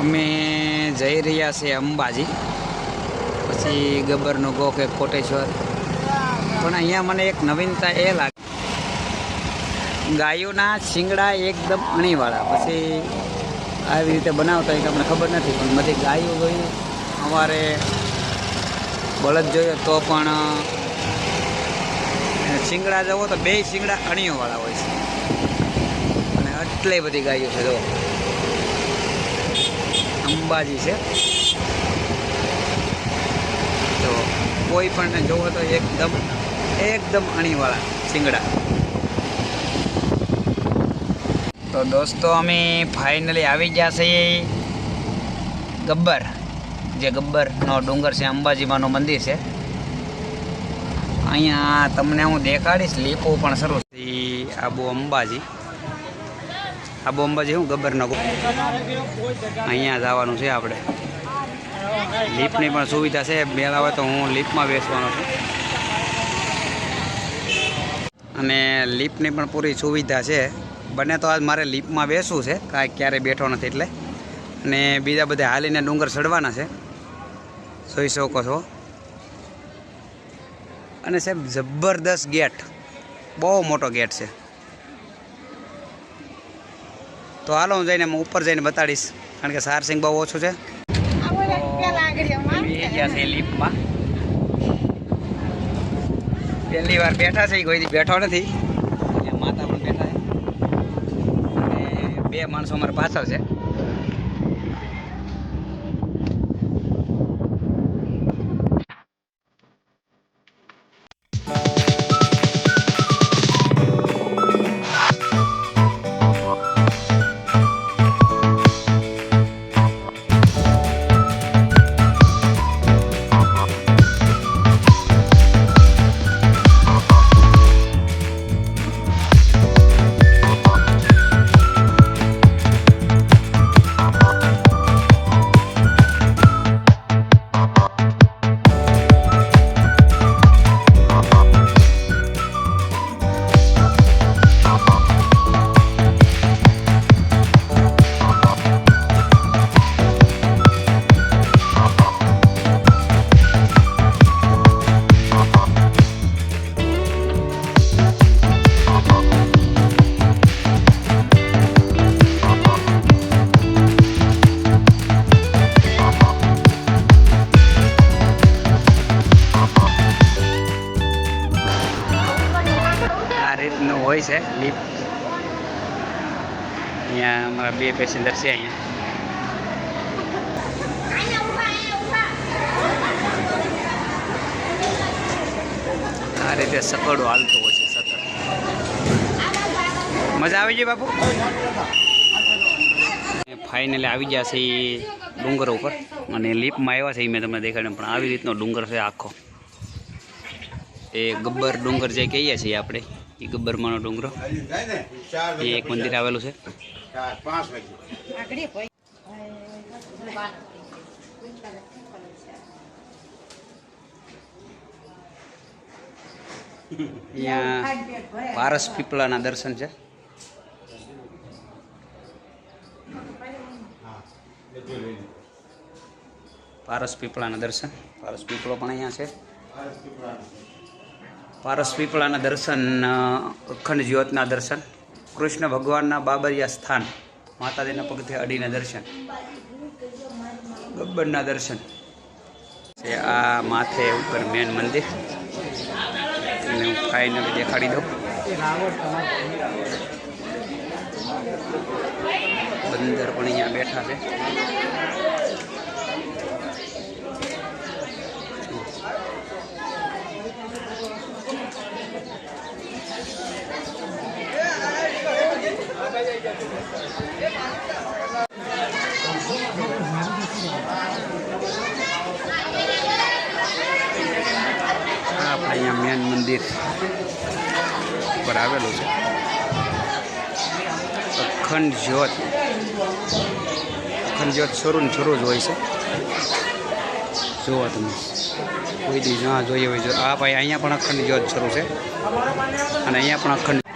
અમે જઈ રહ્યા છીએ અંબાજી. પછી ગબ્બરનો ગોખ એક કોટેશ્વર. પણ અહીંયા મને એક નવીનતા એ લાગે ગાયોના શિંગડા એકદમ અણીવાળા. પછી આવી રીતે બનાવતા હોય કે અમને ખબર નથી, પણ બધી ગાયો ગઈ અમારે બળદ જોયો તો પણ શિંગડા જવો તો બે શિંગડા અણીઓવાળા હોય છે. અને આટલી બધી ગાયો છે, જો. અંબાજી છે. તો કોઈ પણ જોવો તો એકદમ એકદમ અણીવાળા શિંગડા. તો દોસ્તો, અમે ફાઇનલી આવી ગયા છીએ ગબ્બર, જે ગબ્બરનો ડુંગર છે, અંબાજીમાંનું મંદિર છે. અહીંયા તમને હું દેખાડીશ, લીપો પણ શરૂ. છે ઈ આબુ અંબાજી આબુ અંબાજી ગબર ગબ્બરનો અહીંયા જવાનું છે આપણે. લિફ્ટની પણ સુવિધા છે. મેળા હોય તો હું લિફ્ટમાં બેસવાનો છું. અને લિફ્ટની પણ પૂરી સુવિધા છે. બને તો આજ મારે લિફ્ટમાં બેસવું છે. કાંઈ ક્યારેય બેઠો નથી એટલે. અને બીજા બધા હાલીને ડુંગર ચડવાના છે. જોઈ શકો છો. અને સાહેબ, જબરદસ્ત ગેટ. બહુ મોટો ગેટ છે. તો હાલો હું જઈને હું ઉપર જઈને બતાડીશ. કારણ કે સારસિંગ બહુ ઓછું છે. પહેલી વાર બેઠા છે કોઈ દી બેઠો નથી. માતા પણ બેઠા છે. અને બે માણસો અમારે પાછળ છે. બે પેસેન્જર છે અહીંયા આ રીતે સકડો હાલતો છે મજા આવી ગઈ બાપુ? ફાઇનલી આવી ગયા છે ડુંગર ઉપર. અને લિફ્ટમાં આવ્યા છે મેં તમને દેખાડ્યું, પણ આવી રીતનો ડુંગર છે આખો. એ ગબ્બર ડુંગર જે કહીએ છીએ આપણે એ ગબ્બરમાંનો ડુંગરો. એ એક મંદિર આવેલું છે. અહીંયા પારસ પીપળાના દર્શન છે. પારસ પીપળાના દર્શન. પારસ પીપળો પણ અહીંયા છે. પારસ પીપળાના. દર્શન અખંડ જ્યોતના દર્શન. કૃષ્ણ ભગવાનના બાબરિયા સ્થાન. માતાજીના પગથે અડીના દર્શન. ગબ્બરના દર્શન. છે આ માથે ઉપર મેન મંદિર. એને હું ફાઇનલી દેખાડી દઉં. બંદર પણ અહીંયા બેઠા છે. આપણે અહીંયા મેન મંદિર ઉપર આવેલું છે. અખંડ જ્યોત. અખંડ જ્યોત શરૂ ને શરૂ જ હોય છે. જુઓ તમે. કોઈ દી ના જોઈએ હોય આ ભાઈ અહીંયા પણ અખંડ જ્યોત શરૂ છે. અને અહીંયા પણ અખંડ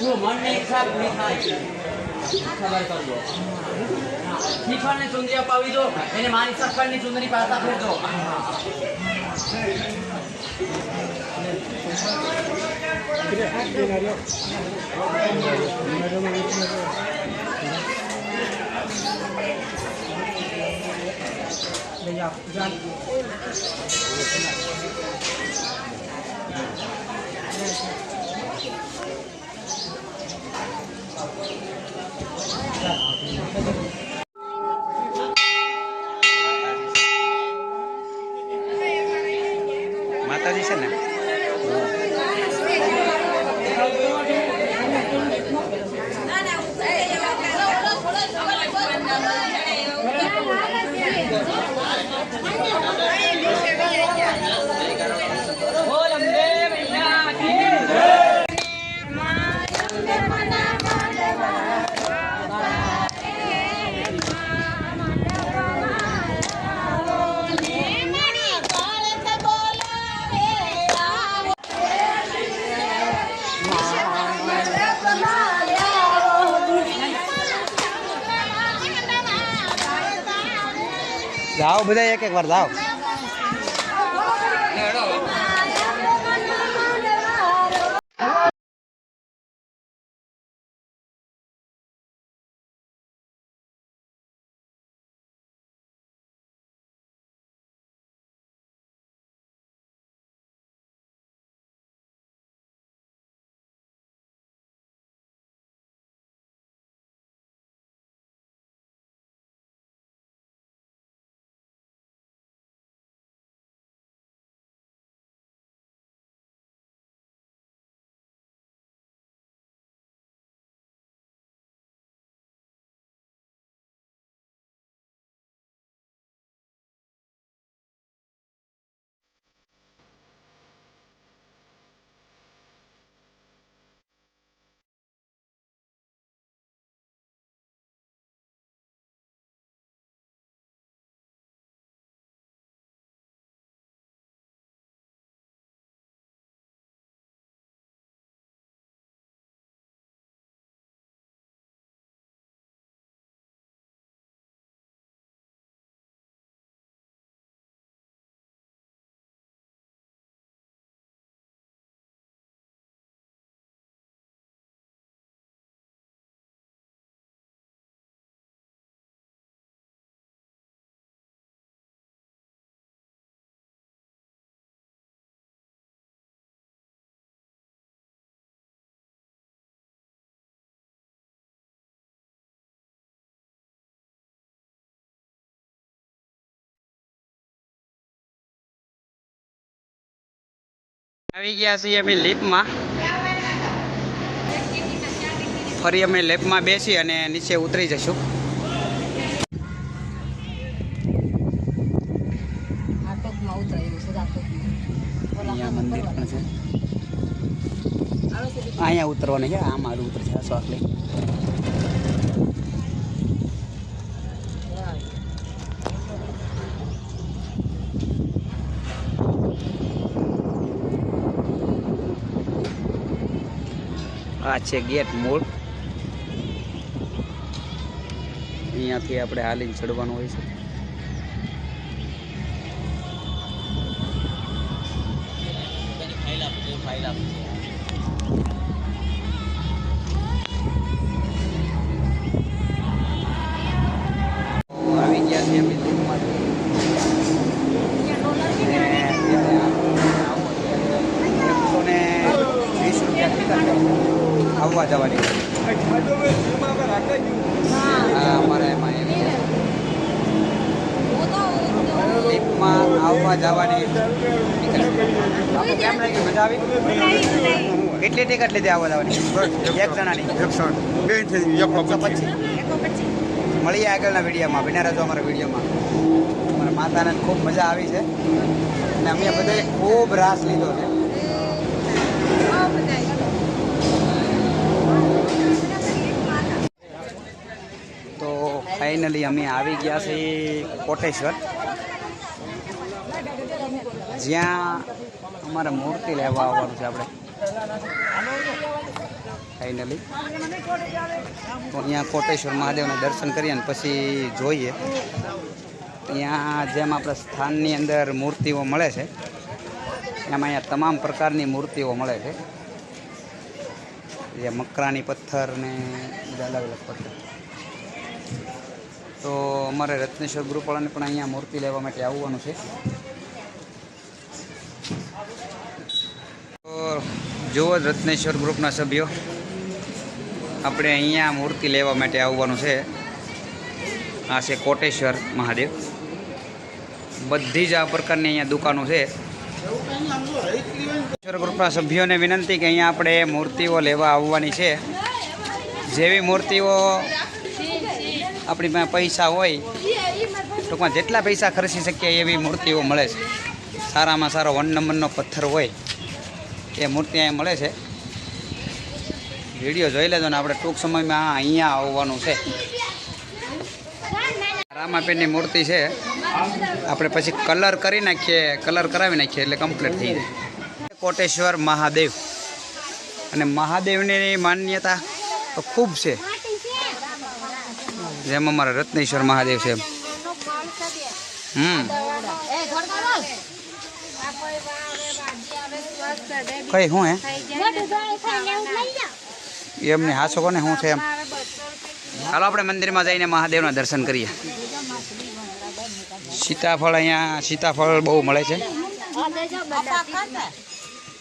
જો મનને હિસાબ નહીં થાય ખબર કરજો શીખવાને ચુંદરી અપાવી દો એને મારી સફળની ચુંદરી પાછા ફેરજો માતાજી છે ને જાઓ બધા એક એક વાર જાઓ આવી ગયા છીએ અમે લીપમાં ફરી અમે લેપમાં બેસી અને નીચે ઉતરી જશું. અહીંયા ઉતરવાનું છે આ મારું ઉતર છે આ શ્વાસ લઈ આ છે ગેટ મૂળ. અહીંયાથી આપણે હાલીને ચડવાનું હોય છે. ટિકિટ લીધી જવાની એક જણાની. એકસો પચીસ મળીએ આગળના વિડીયોમાં વિના રજો અમારા વિડીયોમાં. અમારા માતાને ખૂબ મજા આવી છે. અને અમે બધાએ ખૂબ રાસ લીધો છે. તો ફાઇનલી અમે આવી ગયા છીએ કોટેશ્વર. જ્યાં અમારે મૂર્તિ લેવા આવવાનું છે આપણે. ફાઇનલી તો અહીંયા કોટેશ્વર મહાદેવના દર્શન કરીએ અને પછી જોઈએ. ત્યાં જેમ આપણે સ્થાનની અંદર મૂર્તિઓ મળે છે, એમાં અહીંયા તમામ પ્રકારની મૂર્તિઓ મળે છે. જે મકરાની પથ્થર ને બધા અલગ અલગ પથ્થર. તો અમારે રત્નેશ્વર ગ્રુપવાળાને પણ અહીંયા મૂર્તિ લેવા માટે આવવાનું છે. જુઓ રત્નેશ્વર ગ્રુપના સભ્યો. આપણે અહીંયા મૂર્તિ લેવા માટે આવવાનું છે. આ છે કોટેશ્વર મહાદેવ. બધી જ આ પ્રકારની અહીંયા દુકાનો છે. ગ્રુપના સભ્યોને વિનંતી કે અહીંયા આપણે મૂર્તિઓ લેવા આવવાની છે. જેવી મૂર્તિઓ આપણી પાસે પૈસા હોય, ટૂંકમાં જેટલા પૈસા ખર્ચી શકીએ એવી મૂર્તિઓ મળે છે. સારામાં સારો વન નંબરનો પથ્થર હોય, એ મૂર્તિ અહીંયા મળે છે. વીડિયો જોઈ લેજો ને આપણે ટૂંક સમયમાં અહીંયા આવવાનું છે. રામાપીરની મૂર્તિ છે. આપણે પછી કલર કરી નાખીએ કલર કરાવી નાખીએ એટલે કમ્પ્લીટ થઈ જાય. કોટેશ્વર મહાદેવ. અને મહાદેવની માન્યતા તો ખૂબ છે. જેમ અમારા રત્નેશ્વર મહાદેવ છે એમ. હમ. કઈ હું હે? એમને હાસો કોને શું છે એમ? હાલો આપણે મંદિરમાં જઈને મહાદેવના દર્શન કરીએ. સીતાફળ અહીંયા સીતાફળ બહુ મળે છે.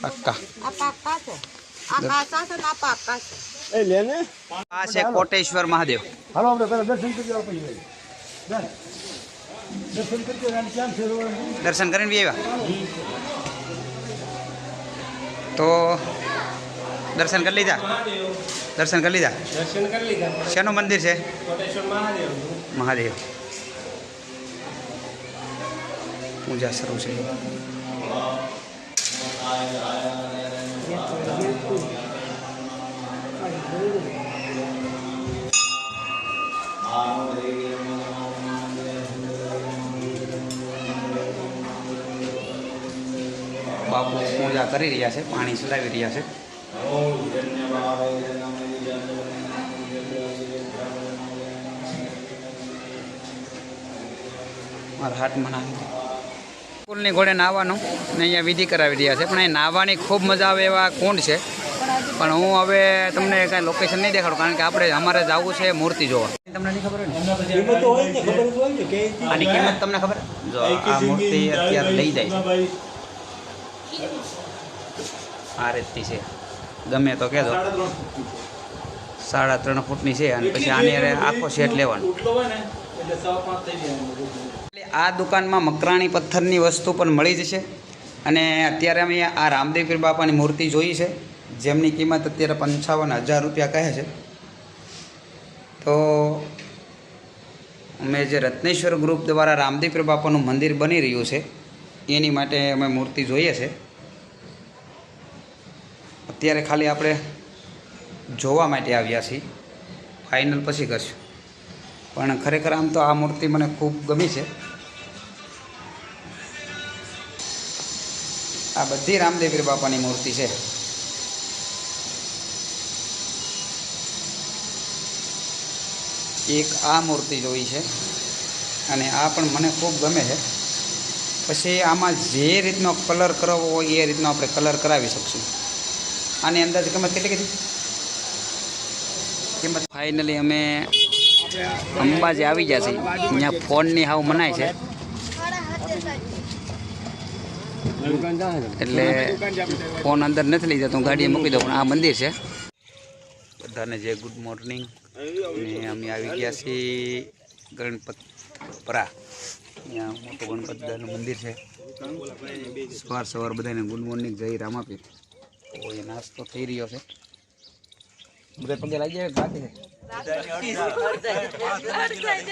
પક્કા. આ છે કોટેશ્વર મહાદેવ. હાલો આપણે દર્શન કરી કરીને બી આવ્યા. તો દર્શન કરી લીધા? દર્શન કરી લીધા? દર્શન કરી લીધા શેનું મંદિર છે? મહાદેવ મહાદેવ. પૂજા શરૂ છે. બાપુ પૂજા કરી રહ્યા છે પાણી ચલાવી રહ્યા છે. મારા હાથમાં નાખી પુલની ઘોડે નાહવાનું. ને અહીંયા વિધિ કરાવી રહ્યા છે. પણ અહીં નાહવાની ખૂબ મજા આવે એવા કુંડ છે. પણ હું હવે તમને કાંઈ લોકેશન નહીં દેખાડું કારણ કે આપણે અમારે જવું છે મૂર્તિ જોવા. તમને નહીં ખબર હોય ને? કિંમત તો હોય ને ખબર જ હોય ને કે આની કિંમત તમને ખબર? જો આ મૂર્તિ અત્યારે લઈ જાય છે. આ રીતની છે. ગમે તો કહેજો સાડા ત્રણ ફૂટની છે અને પછી આની આખો સેટ લેવાનો. એટલે આ દુકાનમાં મકરાણી પથ્થરની વસ્તુ પણ મળી જશે અને અત્યારે અમે આ રામદેવપીર બાપાની મૂર્તિ જોઈ છે. જેમની કિંમત અત્યારે પંચાવન હજાર રૂપિયા કહે છે. તો અમે જે રત્નેશ્વર ગ્રુપ દ્વારા રામદેવપીર બાપાનું મંદિર બની રહ્યું છે એની માટે અમે મૂર્તિ જોઈએ છે. અત્યારે ખાલી આપણે જોવા માટે આવ્યા છીએ. ફાઇનલ પછી કરશું. પણ ખરેખર આમ તો આ મૂર્તિ મને ખૂબ ગમી છે. આ બધી રામદેવીર બાપાની મૂર્તિ છે. એક આ મૂર્તિ જોઈ છે અને આ પણ મને ખૂબ ગમે છે. પછી આમાં જે રીતનો કલર કરાવવો હોય એ રીતનો આપણે કલર કરાવી શકશું. આની અંદાજ કિંમત કેટલી કીધી? કિંમત ફાઇનલી અમે અંબાજી આવી ગયા છે અહીંયા ફોનની હાવ મનાય છે. એટલે ફોન અંદર નથી લઈ જતો ગાડીએ મૂકી દઉં, પણ આ મંદિર છે. બધાને જે ગુડ મોર્નિંગ. અને અમે આવી ગયા છીએ ગણપતપરા. અહીંયા મોટું ગણપત મંદિર છે. સવાર સવાર બધાને ગુડ મોર્નિંગ, જય રામાપીર. તો એ નાસ્તો થઈ રહ્યો છે બધા પગે લાગી જાય બાકી છે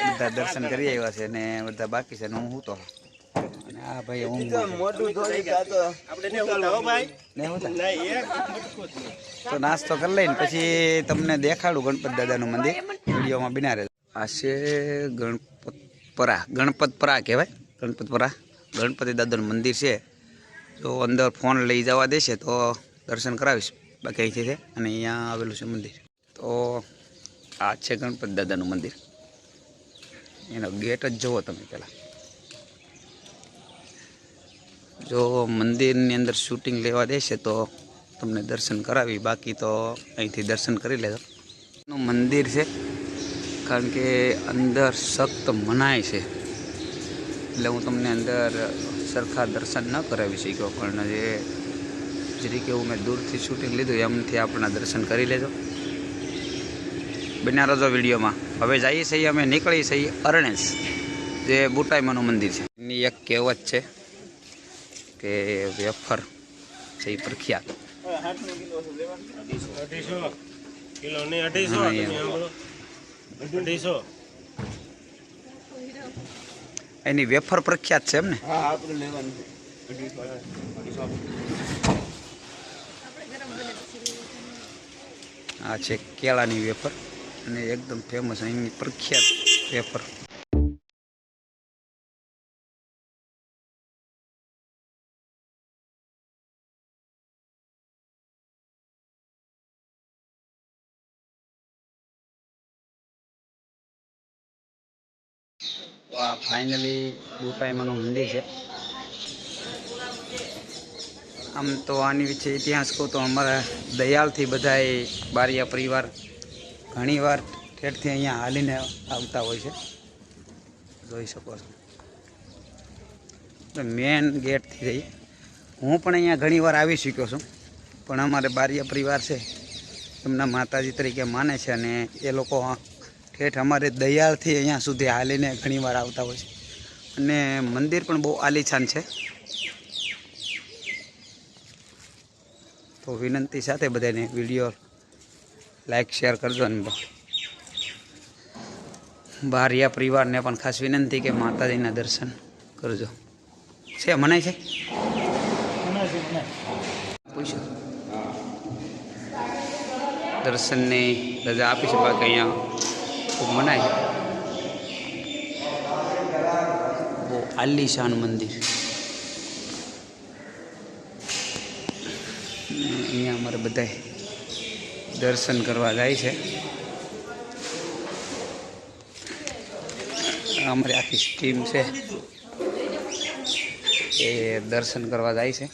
બધા દર્શન કરી આવ્યા છે ને બધા બાકી છે ને હું તો અને આ ભાઈ હું ને હું તો. તો નાસ્તો કરી લઈને પછી તમને દેખાડું ગણપત દાદાનું મંદિર વિડીયોમાં બિના રહે આ છે ગણપતપરા ગણપતપરા કહેવાય ગણપતપરા ગણપતિ દાદાનું મંદિર છે તો અંદર ફોન લઈ જવા દેશે તો દર્શન કરાવીશ. બાકી અહીંથી છે અને અહીંયા આવેલું છે મંદિર. તો આ છે ગણપતિ દાદાનું મંદિર. એનો ગેટ જ જુઓ તમે પહેલાં. જો મંદિરની અંદર શૂટિંગ લેવા દેશે તો તમને દર્શન કરાવી. બાકી તો અહીંથી દર્શન કરી લેજો. મંદિર છે, કારણ કે અંદર સખ્ત મનાય છે. એટલે હું તમને અંદર સરખા દર્શન ન કરાવી શક્યો, પણ જે જરીકે એવું મેં દૂરથી શૂટિંગ લીધું એમથી આપણા દર્શન કરી લેજો. બન્યા રહેજો વિડીયોમાં. હવે જઈએ છીએ અમે નીકળી છીએ અરણેશ જે બુટાઈમાનું મંદિર છે. એની એક કહેવત છે કે વેફર છે એ પ્રખ્યાત. એની વેફર પ્રખ્યાત છે એમ ને? આ છે કેળાની વેફર અને એકદમ ફેમસ અહીંની પ્રખ્યાત વેફર. ફાઇનલી બુટાઈમાનું મંદિર છે. આમ તો આની વિશે ઇતિહાસ કહું તો અમારા દયાળથી બધાએ બારિયા પરિવાર ઘણીવાર ઠેઠથી અહીંયા હાલીને આવતા હોય છે. જોઈ શકો છો. મેન ગેટથી જઈએ હું પણ અહીંયા ઘણીવાર આવી ચૂક્યો છું. પણ અમારે બારિયા પરિવાર છે. એમના માતાજી તરીકે માને છે અને એ લોકો ઠેઠ અમારે દયાળથી અહીંયા સુધી હાલીને ઘણીવાર આવતા હોય છે. અને મંદિર પણ બહુ આલીછાન છે. તો વિનંતી સાથે બધાને વીડિયો લાઈક, શેર કરજો અને બ- બારિયા પરિવારને પણ ખાસ વિનંતી કે માતાજીના દર્શન કરજો. છે, મનાય છે? પૂછો. દર્શનની રજા આપી છે, બાકી અહીંયા ખૂબ મનાય છે. બહુ આલીશાન મંદિર અને અહીંયા અમારે બધાય દર્શન કરવા જાય છે. અમારી આખી ટીમ છે એ દર્શન કરવા જાય છે.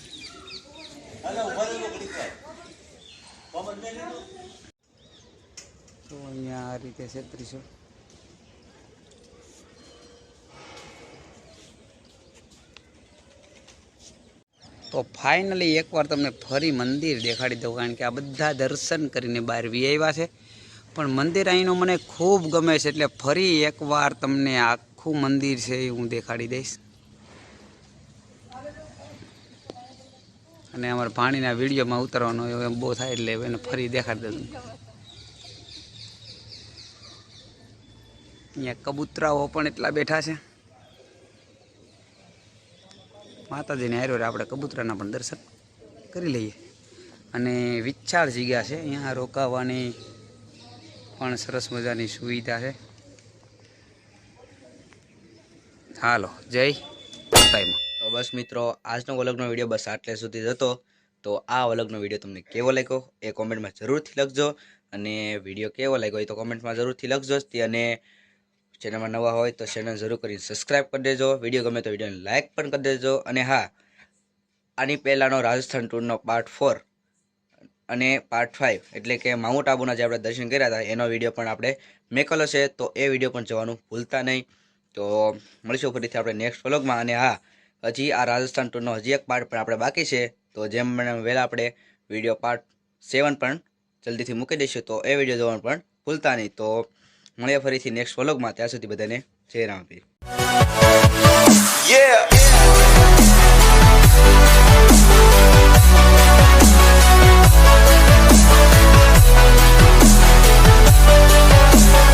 તો અહીંયા આ રીતે છે ત્રિશુળ તો ફાઇનલી એકવાર તમને ફરી મંદિર દેખાડી દઉં, કારણ કે આ બધા દર્શન કરીને બહાર વી આવ્યા છે. પણ મંદિર અહીંનું મને ખૂબ ગમે છે, એટલે ફરી એકવાર તમને આખું મંદિર છે એ હું દેખાડી દઈશ. અને અમારા પાણીના વિડીયોમાં ઉતરવાનો એમ બહુ થાય એટલે એને ફરી દેખાડી દઉં. અહીંયા કબૂતરાઓ પણ એટલા બેઠા છે. માતાજીને હાર્યો આપણે કબૂતરાના પણ દર્શન કરી લઈએ. અને વિશાળ જગ્યા છે, અહીંયા રોકાવાની પણ સરસ મજાની સુવિધા છે. હાલો, જય માતામાં તો બસ મિત્રો, આજનો વલગનો વીડિયો બસ આટલે સુધી જ હતો તો આ વલગનો વીડિયો તમને કેવો લાગ્યો એ કોમેન્ટમાં જરૂરથી લખજો. અને વીડિયો કેવો લાગ્યો એ તો કોમેન્ટમાં જરૂરથી લખજો જ. અને ચેનલમાં નવા હોય તો ચેનલ જરૂર કરીને સબસ્ક્રાઈબ કરી દેજો. વીડિયો ગમે તો વિડીયોને લાઇક પણ કરી દેજો. અને હા, આની પહેલાંનો રાજસ્થાન ટૂરનો પાર્ટ ફોર અને પાર્ટ ફાઇવ એટલે કે માઉન્ટ આબુના જે આપણે દર્શન કર્યા હતા, એનો વીડિયો પણ આપણે મેકલો છે. તો એ વીડિયો પણ જોવાનું ભૂલતા નહીં. તો મળીશું ફરીથી આપણે નેક્સ્ટ વ્લોગમાં અને હા, હજી આ રાજસ્થાન ટૂરનો હજી એક પાર્ટ પણ આપણે બાકી છે. તો જેમ વહેલા આપણે વીડિયો પાર્ટ સેવન પણ જલ્દીથી મૂકી દઈશું, તો એ વીડિયો જોવાનું પણ ભૂલતા નહીં. તો મળ્યા ફરીથી નેક્સ્ટ વ્લોગમાં ત્યાં સુધી બધાને જય રામ